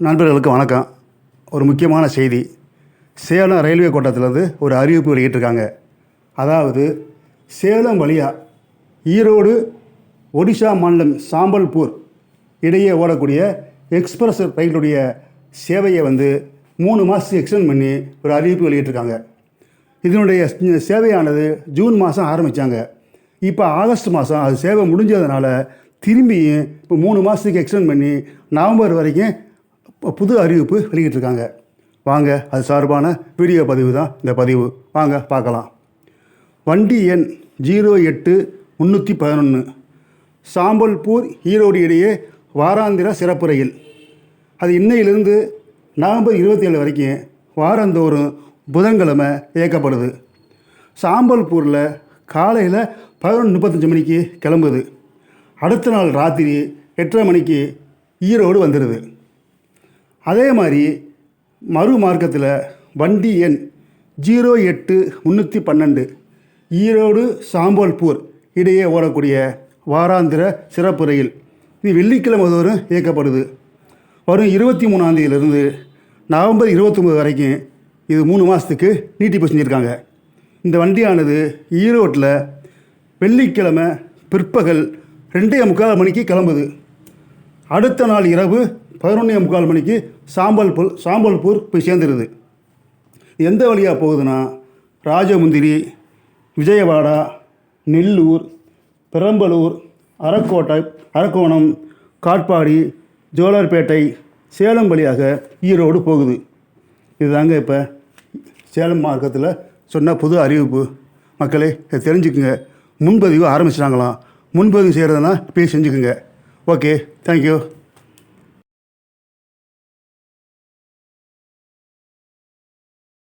நண்பர்களுக்கு வணக்கம். ஒரு முக்கியமான செய்தி. சேலம் ரயில்வே கோட்டத்திலேருந்து ஒரு அறிவிப்பு வெளியிட்டிருக்காங்க. அதாவது சேலம் வழியா ஈரோடு ஒடிஷா மாநிலம் சாம்பல்பூர் இடையே ஓடக்கூடிய எக்ஸ்பிரஸ் ரயிலுடைய சேவையை வந்து மூணு மாதத்துக்கு எக்ஸ்டெண்ட் பண்ணி ஒரு அறிவிப்பு வெளியிட்டிருக்காங்க. இதனுடைய சேவையானது ஜூன் மாதம் ஆரம்பித்தாங்க இப்போ ஆகஸ்ட் மாதம் அது சேவை முடிஞ்சதுனால திரும்பியும் இப்போ மூணு மாதத்துக்கு எக்ஸ்டெண்ட் பண்ணி நவம்பர் வரைக்கும் புது அறிவிப்பு வெளியிட்டிருக்காங்க. வாங்க அது சார்பான வீடியோ பதிவு தான் இந்த பதிவு. வாங்க பார்க்கலாம். வண்டி எண் ஜீரோ எட்டு முந்நூற்றி பதினொன்று சாம்பல்பூர் ஈரோடு இடையே வாராந்திர சிறப்பு ரயில். அது இன்னையிலிருந்து நவம்பர் இருபத்தி ஏழு வரைக்கும் வாரந்தோறும் புதன்கிழமை இயக்கப்படுது. சாம்பல்பூரில் காலையில் பதினொன்று முப்பத்தஞ்சு மணிக்கு கிளம்புது. அடுத்த நாள் ராத்திரி எட்டரை மணிக்கு ஈரோடு வந்துடுது அதே மாதிரி மறு மார்க்கத்தில் வண்டி எண் ஜீரோ எட்டு முந்நூற்றி பன்னெண்டு. ஈரோடு சாம்பல்பூர் இடையே ஓடக்கூடிய வாராந்திர சிறப்பு ரயில். இது வெள்ளிக்கிழமை தோறும் இயக்கப்படுது. வரும் இருபத்தி மூணாந்தேதியிலிருந்து நவம்பர் இருபத்தொம்பது வரைக்கும் இது மூணு மாதத்துக்கு நீட்டிப்பு செஞ்சுருக்காங்க. இந்த வண்டியானது ஈரோட்டில் வெள்ளிக்கிழமை பிற்பகல் ரெண்டே முக்கால் மணிக்கு கிளம்புது. அடுத்த நாள் இரவு பதினொன்னே முக்கால் மணிக்கு சாம்பல்பூர் சாம்பல்பூர் போய் சேர்ந்துருது. எந்த வழியாக போகுதுன்னா ராஜமுந்திரி விஜயவாடா நெல்லூர் பெரம்பலூர் அரக்கோட்டை அரக்கோணம் காட்பாடி ஜோலார்பேட்டை சேலம் வழியாக ஈரோடு போகுது. இதுதாங்க இப்போ சேலம் மார்க்கத்தில் சொன்ன புது அறிவிப்பு. மக்களே இதை தெரிஞ்சுக்குங்க. முன்பதிவு ஆரம்பிச்சிட்டாங்களாம். முன்பதிவு செய்கிறதுனா போய் செஞ்சுக்குங்க. Okay thank you